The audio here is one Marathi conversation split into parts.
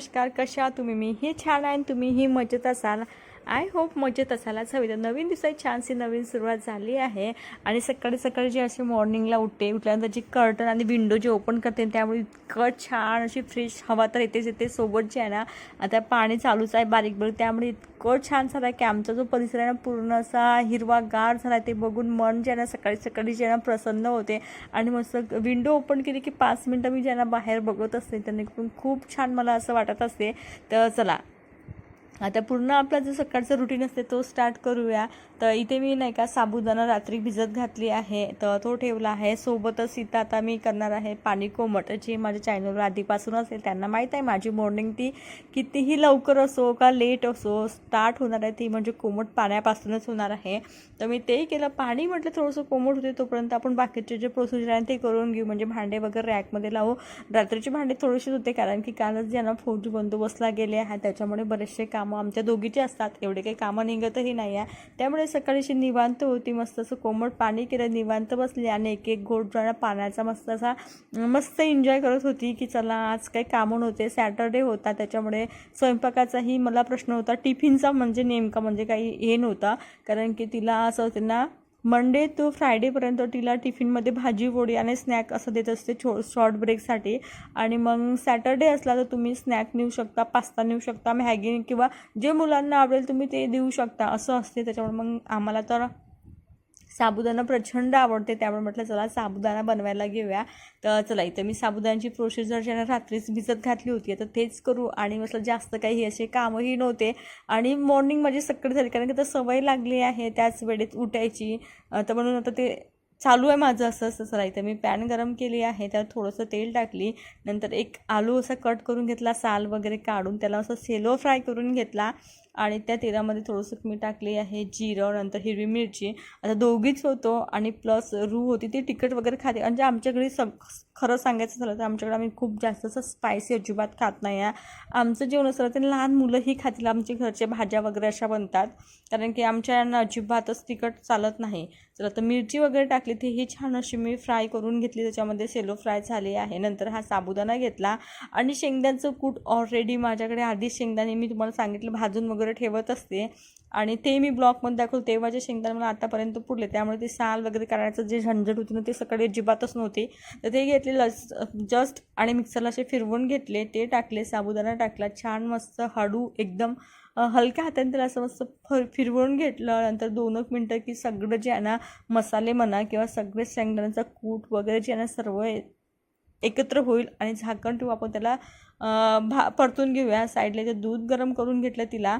नमस्कार कशा तुम्ही? मी ही छान आहे आणि तुम्हीही मजेत असाल. आय होप मजेत असायलाच हवी. तर नवीन दिवसाची छानशी नवीन सुरुवात झाली आहे. आणि सकाळी सकाळी जे असे मॉर्निंगला उठते उठल्यानंतर जी कर्टन आणि विंडो जे ओपन करते त्यामुळे इतकं छान अशी फ्रेश हवा तर येतेच येते. सोबत जे आहे ना आता पाणी चालूच आहे बारीक बारीक त्यामुळे इतकं छान झालं आहे की आमचा जो परिसर आहे ना पूर्ण असा हिरवागार झाला आहे ते बघून मन जे आहे ना सकाळी सकाळी जे आहे ना प्रसन्न होते. आणि मस्त विंडो ओपन केली की पाच मिनटं मी ज्यांना बाहेर बघत असते. त्यांनी खूप छान मला असं वाटत असते. तर चला आता पूर्ण आपला जो सकाळचं रुटीन असते तो स्टार्ट करूया. तर इथे मी नाही का साबुदाणा रात्री भिजत घातली आहे तर तो ठेवला आहे. सोबतच इथं आता मी करणार आहे पाणी कोमट जे माझ्या चॅनलवर आधीपासून असेल त्यांना माहीत आहे. माझी मॉर्निंग ती कितीही लवकर असो का लेट असो स्टार्ट होणार आहे ती म्हणजे कोमट पाण्यापासूनच होणार आहे. तर मी ते केलं. पाणी म्हटलं थोडंसं कोमट होते तोपर्यंत आपण बाकीचे जे प्रोसिजर आहे ते करून घेऊ. म्हणजे भांडे वगैरे रॅकमध्ये लावू. रात्रीचे भांडे थोडेसेच होते कारण की कालच ज्यांना फौज बंदोबस्तला गेले आहे त्याच्यामुळे बरेचसे काम आमच्या दोघीचे असतात. एवढे काही कामं निघतही नाही आहे. त्यामुळे सकाळीशी निवांत होती मस्त असं कोमट पाणी केलं निवांत बसली आणि एक एक घोट जाणं पाण्याचा मस्त असा मस्त एन्जॉय करत होती की चला आज काही कामं नव्हते सॅटरडे होता. त्याच्यामुळे स्वयंपाकाचाही मला प्रश्न होता. टिफिनचा म्हणजे नेमका म्हणजे काही हे नव्हता. कारण की तिला असं होते ना मंडे टू फ्रायडेपर्यंत तिला टिफिनमध्ये भाजी पोळी आणि स्नॅक असं देत असते छो शॉर्ट ब्रेकसाठी आणि मग सॅटर्डे असला तर तुम्ही स्नॅक नेऊ शकता पास्ता नेऊ शकता मॅगी किंवा जे मुलांना आवडेल तुम्ही ते देऊ शकता असं असते त्याच्यामुळे. मग आम्हाला तर साबुदाणा प्रचंड आवडते. त्यामुळे म्हटलं चला साबुदाणा बनवायला घेऊया. तर चला इथं मी साबुदाण्याची प्रोसिजर ज्यांना रात्रीच भिजत घातली होती तर तेच करू. आणि म्हटलं जास्त काही असे कामही नव्हते. आणि मॉर्निंग माझी सकाळी झाली कारण की तर सवय लागली आहे त्याच वेळेत उठायची. तर म्हणून आता ते चालू आहे माझं असं असं चला इथं मी पॅन गरम केली आहे त्यावर थोडंसं तेल टाकली. नंतर एक आलू असा कट करून घेतला साल वगैरे काढून त्याला असं सेलो फ्राय करून घेतला. आणि त्या तेलामध्ये थोडंसं मी टाकली आहे जिरं नंतर हिरवी मिरची. आता दोघीच होतो आणि प्लस रू होती ती तिखट वगैरे खाते. म्हणजे आमच्याकडे घरी सग खरं सांगायचं झालं तर आमच्याकडे आम्ही खूप जास्त असं स्पायसी अजिबात खात नाही आहे. आमचं जेवण असलं ते लहान मुलंही खातील. आमच्या घरच्या भाज्या वगैरे अशा बनतात. कारण की आमच्या यांना अजिबातच तिखट चालत नाही. तर आता मिरची वगैरे टाकली ती ही छान अशी मी फ्राय करून घेतली. त्याच्यामध्ये सेलो फ्राय झाली आहे. नंतर हा साबुदाणा घेतला. आणि शेंगदाण्याचं कूट ऑलरेडी माझ्याकडे आधी शेंगदाणे मी तुम्हाला सांगितलं. भाजून वगैरे वगैरे ठेवत असते. आणि ते मी ब्लॉकमध्ये दाखवलं तेव्हाचे शेंगदाणे मला आतापर्यंत पुरले त्यामुळे ते साल वगैरे करायचं जे झंझट होती ना ते सकाळी अजिबातच नव्हती. तर ते घेतले लस जस्ट आणि मिक्सरला असे फिरवून घेतले ते टाकले साबुदाणा टाकला छान मस्त हळू एकदम हलक्या हाताने त्याला असं मस्त फर फिरवून घेतलं. नंतर दोन एक मिनटं की सगळं जे आहे ना मसाले म्हणा किंवा सगळे शेंगदाण्याचा कूट वगैरे जे आहे ना सर्व एकत्र होईल आणि झाकण ठेवू आपण त्याला भा परतून घेऊया. साईडला ते दूध गरम करून घेतलं तिला.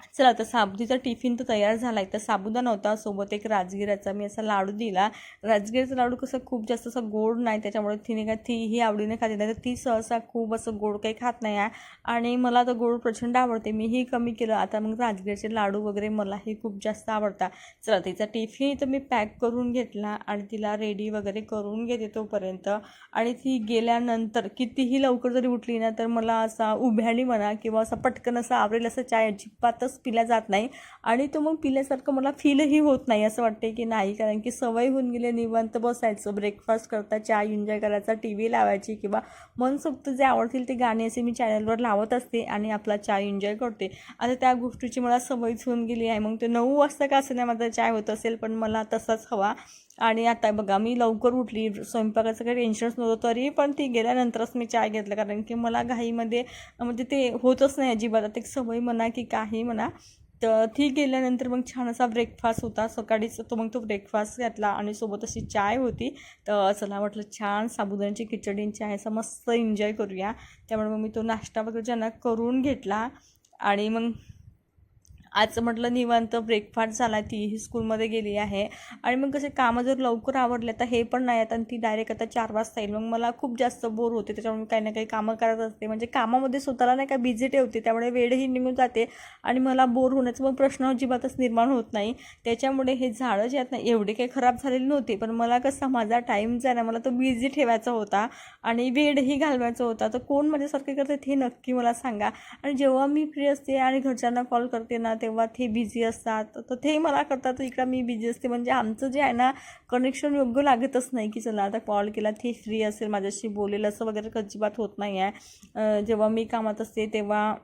चला आता साबुदीचा टिफिन तर तयार झाला. आहे तर साबुदाणा होता सोबत एक राजगिराचा. मी असा लाडू दिला. राजगिराचा लाडू कसं खूप जास्त असं गोड नाही त्याच्यामुळे तिने काय तीही आवडीने खाते. नाही तर ती सहसा खूप असं गोड काही खात नाही आहे. आणि मला तर गोड प्रचंड आवडते. मीही कमी केलं. आता मग राजगिराचे लाडू वगैरे मलाही खूप जास्त आवडतात. चला तिचा टिफिन तर मी पॅक करून घेतला आणि तिला रेडी वगैरे करून घेते तोपर्यंत. आणि ती गेल्यानंतर कितीही लवकर जरी उठली ना तर मला असा उभ्याने म्हणा किंवा असा पटकन असं आवरेल असं चाय अजिबातच पिल्या जात नाही. आणि तो मग पिल्यासारखं मला फीलही होत नाही. असं वाटते की नाही कारण की सवय होऊन गेली निवांत बसायचं ब्रेकफास्ट करता चहा एन्जॉय करायचा टी व्ही लावायची किंवा मनसोक्त जे आवडतील ते गाणे असे मी चॅनलवर लावत असते आणि आपला चहा एन्जॉय करते. आता त्या गोष्टीची मला सवयच होऊन गेली आहे. मग ते नऊ वाजता का असं नाही माझा चाय होत असेल पण मला तसाच हवा. आणि आता बघा मी लवकर उठली. स्वयंपाकाचं काही टेन्शनच नव्हतं तरी पण ती गेल्यानंतरच मी चाय घेतलं. कारण की मला घाईमध्ये म्हणजे ते होतच नाही अजिबात. आता एक सवय म्हणा की काही म्हणा तर ती गेल्यानंतर मग छान असा ब्रेकफास्ट होता. सकाळीच तो मग तो ब्रेकफास्ट घातला आणि सोबत अशी चाय होती. तर चला म्हटलं छान साबुदाण्याची खिचडी चाय असा मस्त एन्जॉय करूया. त्यामुळे मग मी तो नाश्ता वगैरे ज्यांना करून घेतला आणि मग आज म्हटलं निवांत ब्रेकफास्ट झाला तीही स्कूलमध्ये गेली आहे. आणि मग कसे कामं जर लवकर आवडले तर हे पण नाही आता आणि ती डायरेक्ट आता चार वाजता येईल. मग मला खूप जास्त बोर होते त्याच्यामुळे मी काही ना काही कामं करत असते. म्हणजे कामामध्ये स्वतःला नाही का बिझी ठेवते त्यामुळे वेळही निघून जाते आणि मला बोर होण्याचा मग प्रश्न अजिबातच निर्माण होत नाही. त्याच्यामुळे हे झाडं जे आहेत ना एवढे काही खराब झालेले नव्हते पण मला कसं माझा टाईम जो आहे ना मला तो बिझी ठेवायचा होता आणि वेळही घालवायचा होता. तर कोण माझ्यासारखे करते हे नक्की मला सांगा. आणि जेव्हा मी फ्री असते आणि घरच्यांना कॉल करते ना तेव्हा ते बिझी असतात. तर ते मला करतात. इकडं मी बिझी असते. म्हणजे आमचं जे आहे ना कनेक्शन योग्य लागतच नाही की चला आता कॉल केला ते फ्री असेल माझ्याशी बोलेल असं वगैरे अजिबात होत नाही आहे जेव्हा मी कामात असते तेव्हा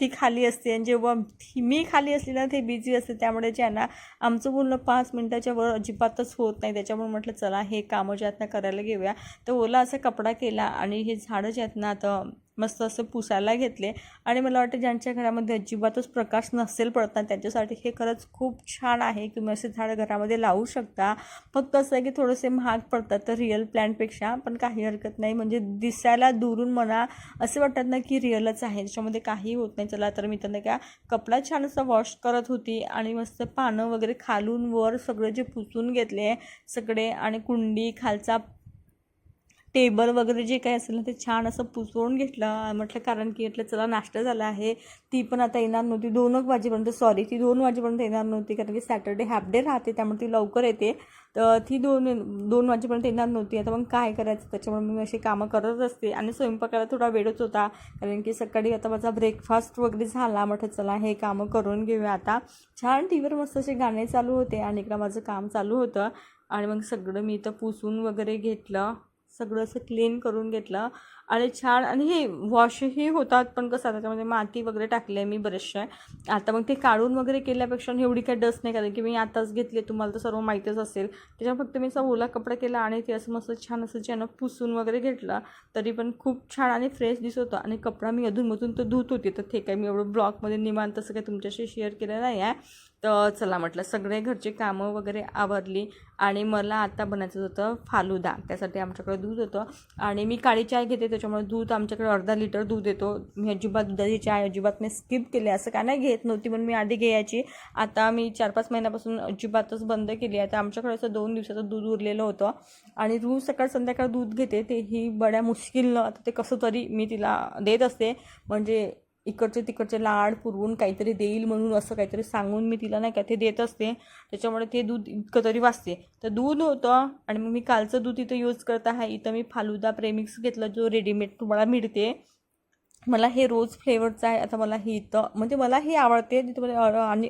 ती खाली असते. आणि जेव्हा मी खाली असली ना ते बिझी असते. त्यामुळे जे आहे ना आमचं बोलणं पाच मिनटाच्या वर अजिबातच होत नाही. त्याच्यामुळे म्हटलं चला हे कामं जे आहेत ना करायला घेऊया. तर ओला असा कपडा केला आणि हे झाडं जे आहेत ना आता मस्त असं पुसायला घेतले. आणि मला वाटतं ज्यांच्या घरामध्ये अजिबातच प्रकाश नसेल पडत ना त्यांच्यासाठी हे खरंच खूप छान आहे. तुम्ही असे झाडं घरामध्ये लावू शकता. फक्त असं आहे की थोडेसे महाग पडतात तर रिअल प्लॅनपेक्षा पण काही हरकत नाही. म्हणजे दिसायला दुरून म्हणा असे वाटतात ना की रिअलच आहे. त्याच्यामध्ये काही होत नाही. चला तर मी त्यांना का कपडा छान असा वॉश करत होती आणि मस्त पानं वगैरे खालून वर सगळे जे पुसून घेतले सगळे आणि कुंडी खालचा टेबल वगैरे जे काही असेल ना ते छान असं पुसवून घेतलं. म्हटलं कारण की म्हटलं चला नाश्ता झाला आहे. ती पण आता येणार नव्हती. दोन एक वाजेपर्यंत सॉरी ती दोन वाजेपर्यंत येणार नव्हती. कारण की सॅटर्डे हाफ डे राहते त्यामुळे ती लवकर येते. तर ती दोन दोन वाजेपर्यंत येणार नव्हती. आता मग काय करायचं? त्याच्यामुळे मी अशी कामं करत असते. आणि स्वयंपाकाला थोडा वेळच होता. कारण की सकाळी आता माझा ब्रेकफास्ट वगैरे झाला. म्हटलं चला हे कामं करून घेऊया आता. छान टी व्हीवर मस्त असे गाणे चालू होते. आणि इकडं माझं काम चालू होतं. आणि मग सगळं मी इथं पुसून वगैरे घेतलं. सगळं असं क्लीन करून घेतलं. आणि छान आणि हे वॉशही होतात पण कसं त्याच्यामध्ये माती वगैरे टाकली आहे मी बरेचशा. आता मग ते काढून वगैरे केल्यापेक्षा एवढी काही डस्ट नाही कारण की मी आताच घेतली तुम्हाला तर सर्व माहीतच असेल. त्याच्यावर फक्त मी असा ओला कपडा केला आणि ते असं मस्त छान असं ज्यानं पुसून वगैरे घेतलं तरी पण खूप छान आणि फ्रेश दिसत होतं. आणि कपडा मी अधूनमधून तर धुत होती तर ते काय मी एवढं ब्लॉगमध्ये निवांत असं काही तुमच्याशी शेअर केलं नाही आहे. तर चला म्हटलं सगळे घरचे कामं वगैरे आवरली आणि मला आता बनायचं होतं फालुदा. त्यासाठी आमच्याकडे दूध होतं आणि मी काळी चाय घेते त्याच्यामुळे दूध आमच्याकडे अर्धा लिटर दूध येतो. मी अजिबात दुधाची चाय अजिबात मी स्किप केली असं काय नाही घेत नव्हती पण मी आधी घ्यायची. आता मी चार पाच महिन्यापासून अजिबातच बंद केली आहे. तर आमच्याकडे असं दोन दिवसाचं दूध उरलेलं होतं आणि रोज सकाळ संध्याकाळ दूध घेते ते ही बड्या मुश्किलनं. आता ते कसं तरी मी तिला देत असते. म्हणजे इकडचे तिकडचे लाड पुरवून काहीतरी देईल म्हणून असं काहीतरी सांगून मी तिला नाही का ते देत असते. त्याच्यामुळे ते दूध इतकं तरी वाचते. तर दूध होतं आणि मग मी कालचं दूध इथं यूज करत आहे. इथं मी फालुदा प्रेमिक्स घेतला जो रेडीमेड तुम्हाला मिळते. मला हे रोज फ्लेवरचं आहे. आता मला हे इथं म्हणजे मला हे आवडते. तिथं मला आणि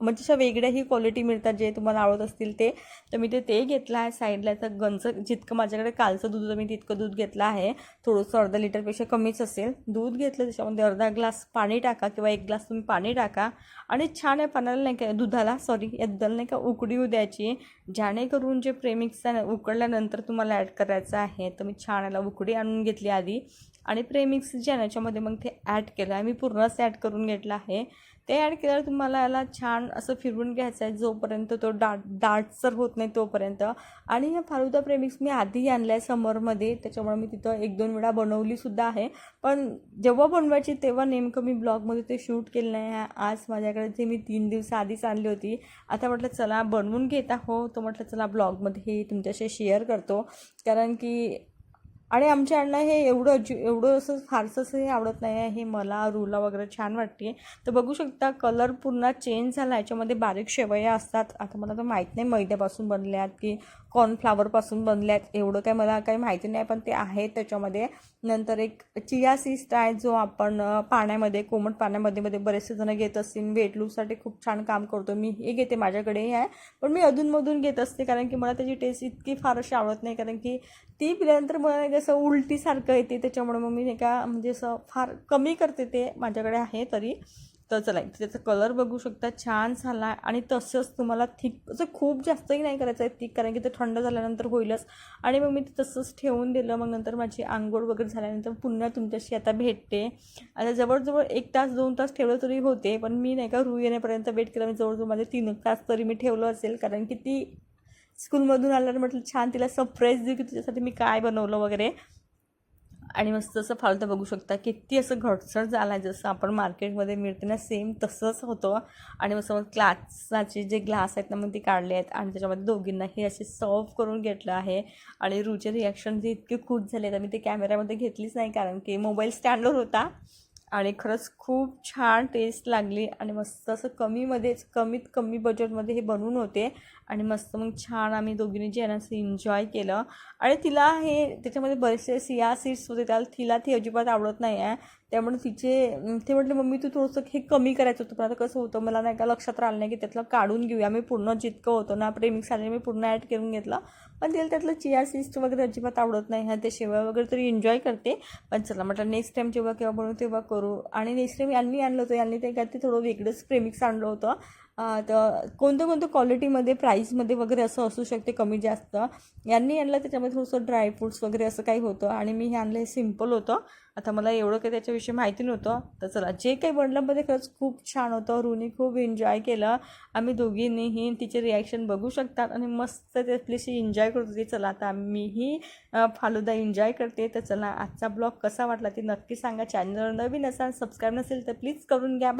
म्हणजे अशा वेगळ्याही क्वालिटी मिळतात जे तुम्हाला आवडत असतील ते. तर मी ते ते घेतलं आहे साईडला तर गंज जितकं माझ्याकडे कालचं दूध मी तितकं दूध घेतलं आहे. थोडंसं अर्धा लिटरपेक्षा कमीच असेल. दूध घेतलं त्याच्यामध्ये अर्धा ग्लास पाणी टाका किंवा एक ग्लास तुम्ही पाणी टाका. आणि छान आहे पाण्याला नाही का दुधाला सॉरी या दुधाला नाही का उकडी येऊ द्यायची. जेणेकरून जे प्रेमिक्स उकडल्यानंतर तुम्हाला ॲड करायचं आहे तर मी छान याला उकडी आणून घेतली आधी. आणि प्रेमिक्स जे आहे याच्यामध्ये मग ते ॲड केलं आहे. मी पूर्णच ॲड करून घेतलं आहे. ते ॲड केल्यावर तुम्हाला याला छान असं फिरवून घ्यायचं आहे जोपर्यंत तो डाट डाटसर होत नाही तोपर्यंत. आणि या फालुदा प्रेमिक्स मी आधी आणलं आहे समरमध्ये त्याच्यामुळे मी तिथं एक दोन वेळा बनवलीसुद्धा आहे. पण जेव्हा बनवायची तेव्हा नेमकं मी ब्लॉगमध्ये ते शूट केलं नाही. आहे आज माझ्याकडे ते मी तीन दिवस आधीच आणली होती. आता म्हटलं चला बनवून घेता हो तो म्हटलं चला ब्लॉगमध्ये हे तुमच्याशी शेअर करतो. कारण की आणि आमच्या अण्णा हे एवढं अजि एवढं असं फारसं असं हे आवडत नाही आहे. हे मला रुला वगैरे छान वाटते तर बघू शकता कलर पूर्ण चेंज झाला. याच्यामध्ये बारीक शेवया असतात. आता मला तर माहीत नाही मैद्यापासून बनल्यात की कॉर्नफ्लावरपासून बनल्यात. एवढं काय मला काही माहिती नाही पण ते आहे त्याच्यामध्ये. नंतर एक चिया सीस्ट आहे जो आपण पाण्यामध्ये कोमट पाण्यामध्ये मध्ये बरेचसे जण घेत असतील. वेट लूजसाठी खूप छान काम करतो. मी हे घेते माझ्याकडेही आहे. पण मी अधूनमधून घेत असते कारण की मला त्याची टेस्ट इतकी फार अशी आवडत नाही. कारण की ती पिल्यानंतर मला असं उलटीसारखं येते त्याच्यामुळे मग मी नाही का म्हणजे असं फार कमी करते ते माझ्याकडे आहे तरी. तर चला त्याचा कलर बघू शकता छान झाला आणि तसंच तुम्हाला थिक असं खूप जास्तही नाही करायचं आहे थिक कारण की ते थंड झाल्यानंतर होईलच. आणि मग मी ते तसंच ठेवून दिलं मग नंतर माझी आंघोळ वगैरे झाल्यानंतर पुन्हा तुमच्याशी आता भेटते. आता जवळजवळ एक तास दोन तास ठेवलं तरी होते पण मी नाही का रू येण्यापर्यंत वेट केला मी जवळजवळ माझे तीन तास तरी मी ठेवलं असेल कारण की ती स्कूलमधून आल्यावर म्हटलं छान तिला सरप्राईज देऊ की तुझ्यासाठी मी काय बनवलं वगैरे. आणि मस्त असं फालतं बघू शकता किती असं घटसर झाला आहे जसं आपण मार्केटमध्ये मिळते ना सेम तसंच होतं. आणि मग समज ग्लासाचे जे ग्लास आहेत ना मग ते काढले आहेत. आणि त्याच्यामध्ये दोघींना हे असे सर्व करून घेतलं आहे. आणि रुचे रिॲक्शन जे इतके खूप झाले आहेत मी ते कॅमेऱ्यामध्ये घेतलीच नाही कारण की मोबाईल स्टँडवर होता. आणि खरंच खूप छान टेस्ट लागली आणि मस्त असं कमीमध्येच कमीत कमी बजेटमध्ये हे बनवून होते. आणि मस्त मग छान आम्ही दोघींनी जे आहे ना असं एन्जॉय केलं. आणि तिला हे त्याच्यामध्ये बरेचसे सिया सीड्स होते त्याला तिला ती अजिबात आवडत नाही आहे त्यामुळे तिचे ते म्हटलं मम्मी तू थोडंसं हे कमी करायचं होतं पण आता कसं होतं मला नाही का लक्षात राहिलं नाही की त्यातलं काढून घेऊया. मी पूर्ण जितकं होतं ना प्रेमिक्स आले मी पूर्ण ॲड करून घेतलं. पण तिला त्यातलं चिया सिस्ट वगैरे अजिबात आवडत नाही. हा ते शेवया वगैरे तरी एन्जॉय करते. पण चला म्हटलं नेक्स्ट टाईम जेव्हा केव्हा बनवू तेव्हा करू. आणि नेक्स्ट टाईम यांनी आणलं होतं यांनी ते काय ते थोडं वेगळंच प्रेमिक्स आणलं होतं. तर कोणत्या कोणत्या क्वालिटीमध्ये प्राईसमध्ये वगैरे असं असू शकते कमी जास्त. यांनी आणलं त्याच्यामध्ये थोडंसं ड्रायफ्रुट्स वगैरे असं काही होतं आणि मी हे आणलं हे सिंपल होतं. आता मला एवढं काही त्याच्याविषयी माहिती नव्हतं. तर चला जे काही बनल्यामध्ये खरंच खूप छान होतं रुनी खूप एन्जॉय केलं. आम्ही दोघींनीही तिचे रिॲक्शन बघू शकतात आणि मस्त ते एन्जॉय करत होती. चला आता मीही फालुदा एन्जॉय करते. तर चला आजचा ब्लॉग कसा वाटला ते नक्की सांगा. चॅनलवर नवीन असाल सबस्क्राईब नसेल तर प्लीज करून घ्या.